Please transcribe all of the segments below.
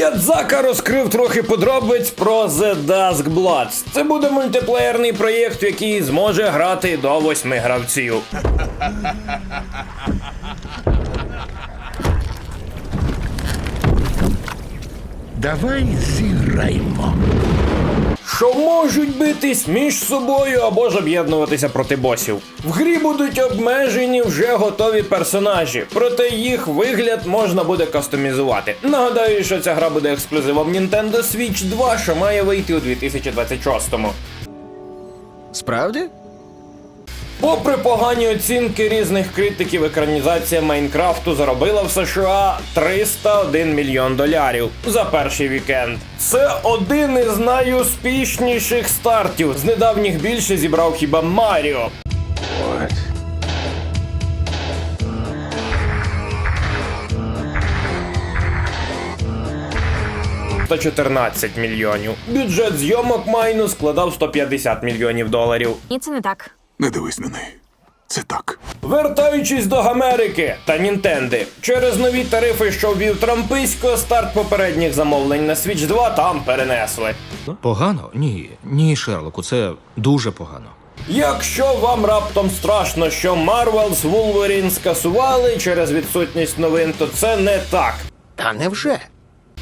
Міядзака розкрив трохи подробиць про The Dusk Bloods. Це буде мультиплеєрний проєкт, який зможе грати до восьми гравців. Давай зіграймо. Що можуть битись між собою або ж об'єднуватися проти босів. В грі будуть обмежені вже готові персонажі, проте їх вигляд можна буде кастомізувати. Нагадаю, що ця гра буде ексклюзивом Nintendo Switch 2, що має вийти у 2026-му. Справді? Попри погані оцінки різних критиків, екранізація Майнкрафту заробила в США 301 мільйон долярів за перший вікенд. Це один із найуспішніших стартів. З недавніх більше зібрав хіба Маріо. 114 мільйонів. Бюджет зйомок Майну складав 150 мільйонів доларів. Ні, це не так. Не дивись на неї. Це так. Вертаючись до Америки та Нінтенди, через нові тарифи, що ввів Трамписько, старт попередніх замовлень на Switch 2 там перенесли. Погано? Ні, ні, Шерлоку, це дуже погано. Якщо вам раптом страшно, що Marvel's Wolverine скасували через відсутність новин, то це не так. Та невже?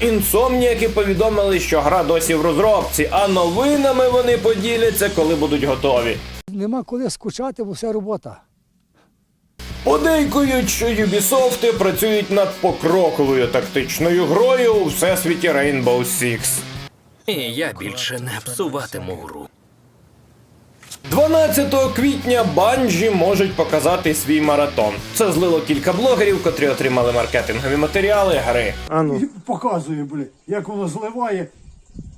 Інсомніяки повідомили, що гра досі в розробці, а новинами вони поділяться, коли будуть готові. Нема коли скучати, бо все робота. Подейкують, що Юбісофти працюють над покроковою тактичною грою у всесвіті Rainbow Six. І я більше не псуватиму гру. 12 квітня Банжі можуть показати свій маратон. Це злило кілька блогерів, котрі отримали маркетингові матеріали гри. Показує, блін, як воно зливає.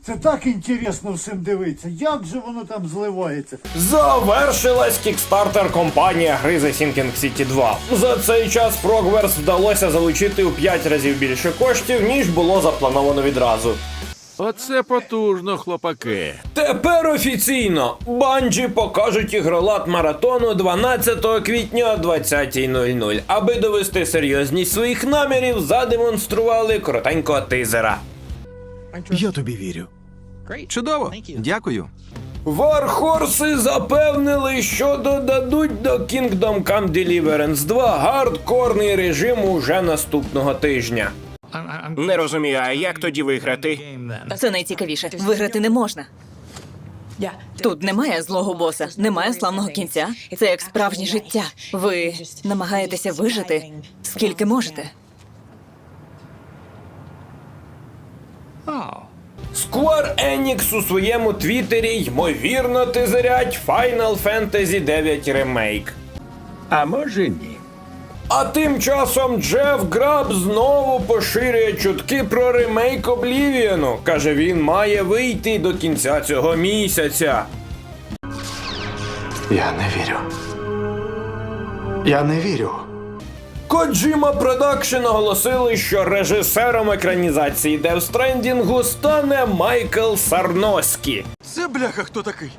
Це так інтересно всім дивитися. Як же воно там зливається? Завершилась кікстартер компанія гри The Sinking City 2. За цей час Frogverse вдалося залучити у 5 разів більше коштів, ніж було заплановано відразу. Оце потужно, хлопаки. Тепер офіційно Банджі покажуть ігролад маратону 12 квітня о 20.00. Аби довести серйозність своїх намірів, задемонстрували коротенького тизера. Я тобі вірю. Чудово, дякую. Вархорси запевнили, що додадуть до Kingdom Come Deliverance 2 гардкорний режим уже наступного тижня. Не розумію, а як тоді виграти? Це найцікавіше. Виграти не можна. Тут немає злого боса, немає славного кінця. Це як справжнє життя. Ви намагаєтеся вижити скільки можете. Square Enix у своєму твіттері ймовірно тизерять Final Fantasy 9 Remake. А може ні. А тим часом Джеф Граб знову поширює чутки про ремейк Облівіану. Каже, він має вийти до кінця цього місяця. Я не вірю. Я не вірю. Kojima Production оголосили, що режисером екранізації Death Stranding стане Майкл Сарноскі. Це бляха хто такий?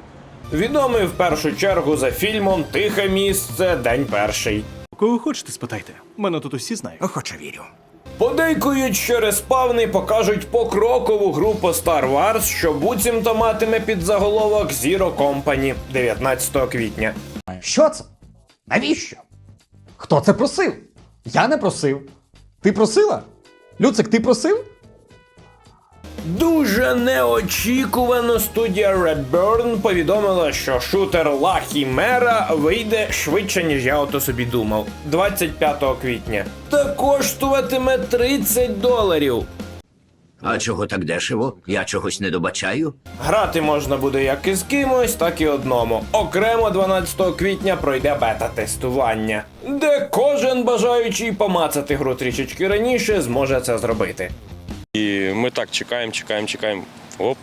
Відомий в першу чергу за фільмом Тихе місце, День перший. Кого хочете, спитайте. Мене тут усі знають. Охоче вірю. Подейкують, що респавни покажуть покрокову гру по Star Wars, що буцімто матиме під заголовок Zero Company 19 квітня. Що це? Навіщо? Хто це просив? Я не просив. Ти просила? Люцик, ти просив? Дуже неочікувано студія Redburn повідомила, що шутер Ла Хімера вийде швидше, ніж я ото собі думав. 25 квітня. Та коштуватиме 30 доларів. А чого так дешево? Я чогось не добачаю. Грати можна буде як із кимось, так і одному. Окремо 12 квітня пройде бета-тестування, де кожен бажаючий помацати гру трішечки раніше зможе це зробити. І ми так чекаємо, чекаємо, чекаємо. Оп.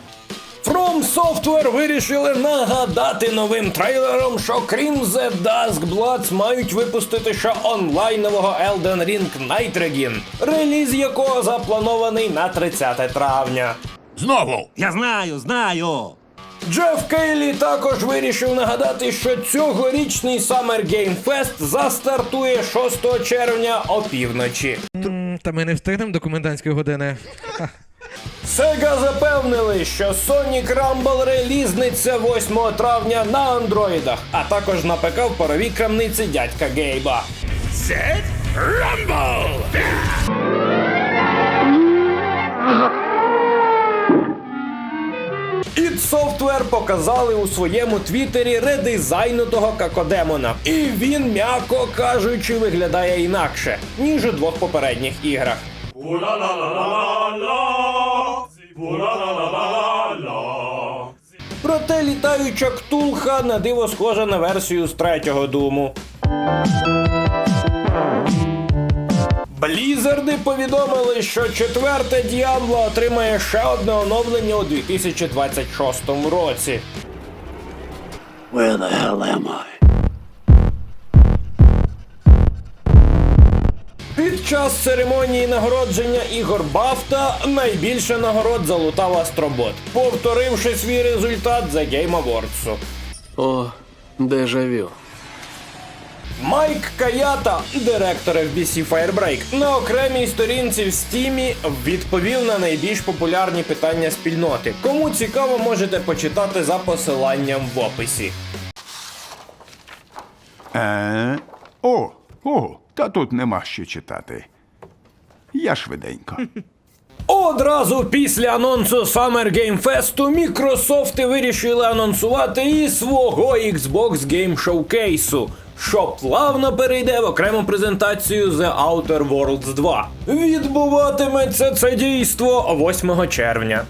From Software вирішили нагадати новим трейлером, що крім The Dusk Bloods мають випустити ще онлайнового Elden Ring Night Regin, реліз якого запланований на 30 травня. Знову! Я знаю, знаю. Джеф Кейлі також вирішив нагадати, що цьогорічний Summer Game Fest застартує 6 червня опівночі. Та ми не встигнемо до комендантської години. Sega запевнили, що Sonic Rumble релізниться 8 травня на андроїдах, а також на ПК в паровій крамниці дядька Гейба. id Software показали у своєму твіттері редизайнутого какодемона. І він, м'яко кажучи, виглядає інакше, ніж у двох попередніх іграх. Проте літаюча ктулха на диво схожа на версію з третього думу. Блізарди повідомили, що четверте Діабло отримає ще одне оновлення у 2026 році. Where the hell am I? Під час церемонії нагородження ігор Бафта найбільше нагород залутав Астробот, повторивши свій результат за Game Awards. О, дежавю. Майк Каята, директор FBC Firebreak, на окремій сторінці в стімі відповів на найбільш популярні питання спільноти. Кому цікаво, можете почитати за посиланням в описі. Е, о, о, та тут нема що читати. Я швиденько. Одразу після анонсу Summer Game Fest Мікрософти вирішили анонсувати і свого Xbox Game Showcase, що плавно перейде в окрему презентацію The Outer Worlds 2. Відбуватиметься це дійство 8 червня.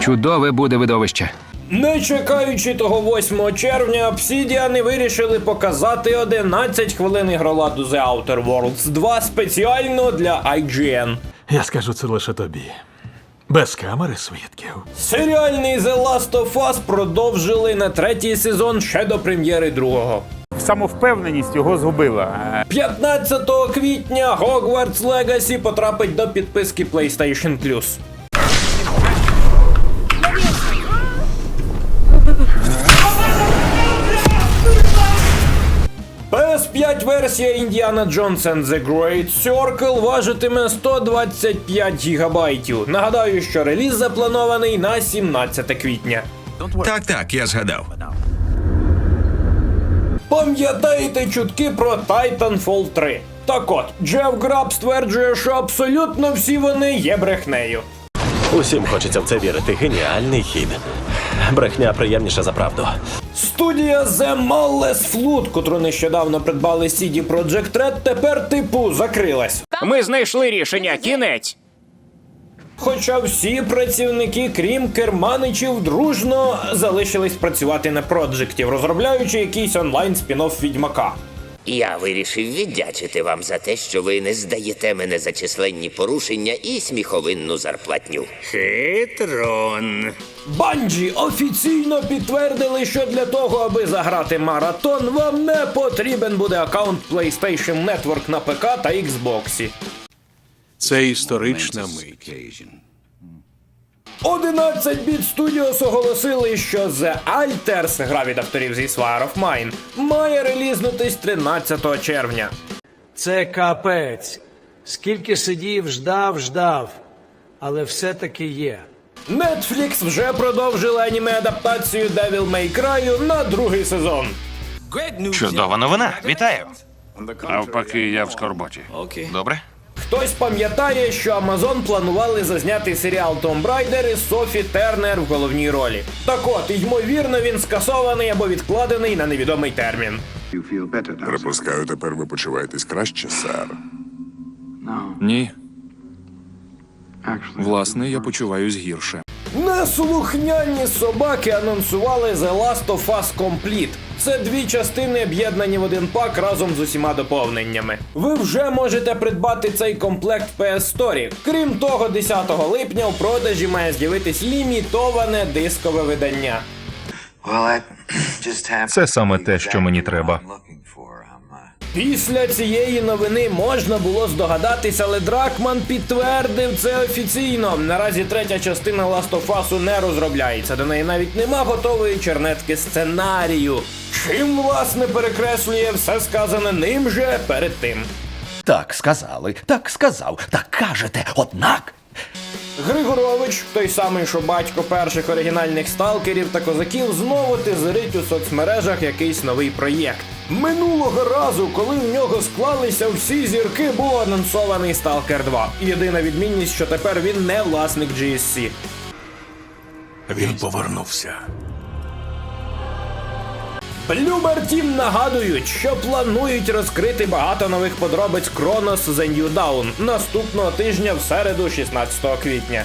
Чудове буде видовище. Не чекаючи того 8 червня, Obsidian вирішили показати 11 хвилин ігроладу The Outer Worlds 2 спеціально для IGN. Я скажу це лише тобі. Без камери свідків. Серіальний The Last of Us продовжили на третій сезон ще до прем'єри другого. Самовпевненість його згубила. 15 квітня Hogwarts Legacy потрапить до підписки PlayStation Plus. Версія Indiana Jones and the Great Circle важитиме 125 гігабайтів. Нагадаю, що реліз запланований на 17 квітня. Так, так, я згадав. Пам'ятаєте чутки про Titanfall 3? Так от, Джеф Граб стверджує, що абсолютно всі вони є брехнею. Усім хочеться в це вірити. Геніальний хід. Брехня приємніша за правду. Студія The Malice Flood, котру нещодавно придбали CD Projekt Red, тепер типу закрилась. Ми знайшли рішення. Кінець. Хоча всі працівники, крім керманичів, дружно залишились працювати на проджектів, розробляючи якийсь онлайн спін-офф відьмака. Я вирішив віддячити вам за те, що ви не здаєте мене за численні порушення і сміховинну зарплатню. Хитрон. Банджі офіційно підтвердили, що для того, аби заграти маратон, вам не потрібен буде аккаунт PlayStation Network на ПК та Xbox. Це історична мить. 11 Bit Studios оголосили, що The Alters, гра від авторів зі Spire of Mine, має релізнутись 13 червня. Це капець. Скільки сидів, ждав, ждав. Але все-таки є. Netflix вже продовжили аніме-адаптацію Devil May Cry на другий сезон. Чудова новина. Вітаю. Навпаки, я в скорботі. Добре. Хтось пам'ятає, що Amazon планували зазняти серіал Tomb Raider із Софі Тернер в головній ролі. Так от, ймовірно, він скасований або відкладений на невідомий термін. Припускаю, тепер ви почуваєтесь краще, сер. Ні. Власне, я почуваюсь гірше. Не Неслухняні собаки анонсували The Last of Us Complete. Це дві частини об'єднані в один пак разом з усіма доповненнями. Ви вже можете придбати цей комплект в PS Store. Крім того, 10 липня у продажі має з'явитись лімітоване дискове видання. Це саме те, що мені треба. Після цієї новини можна було здогадатися, але Дракман підтвердив це офіційно. Наразі третя частина Last of Us не розробляється. До неї навіть нема готової чернетки сценарію. Чим власне перекреслює все сказане ним же перед тим. Так сказали, так сказав, так кажете, однак. Григорович, той самий, що батько перших оригінальних сталкерів та козаків, знову тизерить у соцмережах якийсь новий проєкт. Минулого разу, коли в нього склалися всі зірки, був анонсований Сталкер 2. Єдина відмінність, що тепер він не власник GSC. Він повернувся. Bloober Team нагадують, що планують розкрити багато нових подробиць Chronos The New Dawn наступного тижня в середу, 16 квітня.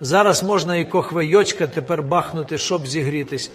Зараз можна і кохвейочка тепер бахнути, щоб зігрітись.